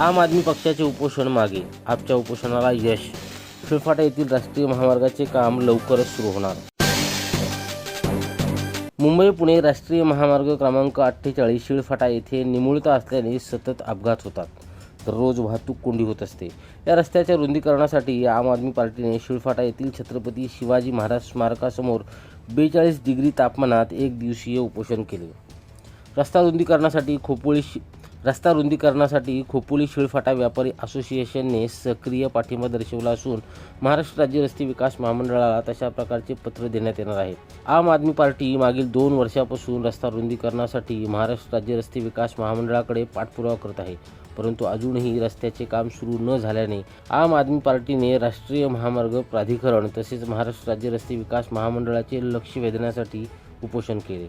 आम आदमी पक्षाचे उपोषण मागे आपच्या उपोषणाला यश. शिळफाटा येथील राष्ट्रीय महामार्गाचे काम लवकरच सुरू होणार. मुंबई पुणे राष्ट्रीय महामार्ग क्रमांक अठ्ठेचाळीस शिळफाटा येथे निमुळता असल्याने सतत अपघात होतात. दररोज वाहतूक कोंडी होत असते. या रस्त्याच्या रुंदीकरणासाठी आम आदमी पार्टीने शिळफाटा येथील छत्रपती शिवाजी महाराज स्मारकासमोर बेचाळीस डिग्री तापमानात एक दिवसीय उपोषण केले. रस्ता रुंदीकरणासाठी खोपोळी शि रस्ता रुंदीकरणासाठी खोपोली शिळफाटा व्यापारी असोसिएशनने सक्रिय पाठिंबा दर्शवला असून महाराष्ट्र राज्य रस्ते विकास महामंडळाला तशा प्रकारचे पत्र देण्यात येणार आहे. आम आदमी पार्टी मागील दोन वर्षापासून रस्ता रुंदीकरणासाठी महाराष्ट्र राज्य रस्ते विकास महामंडळाकडे पाठपुरावा करत आहे. परंतु अजूनही रस्त्याचे काम सुरू न झाल्याने आम आदमी पार्टीने राष्ट्रीय महामार्ग प्राधिकरण तसेच महाराष्ट्र राज्य रस्ते विकास महामंडळाचे लक्ष वेधण्यासाठी उपोषण केले.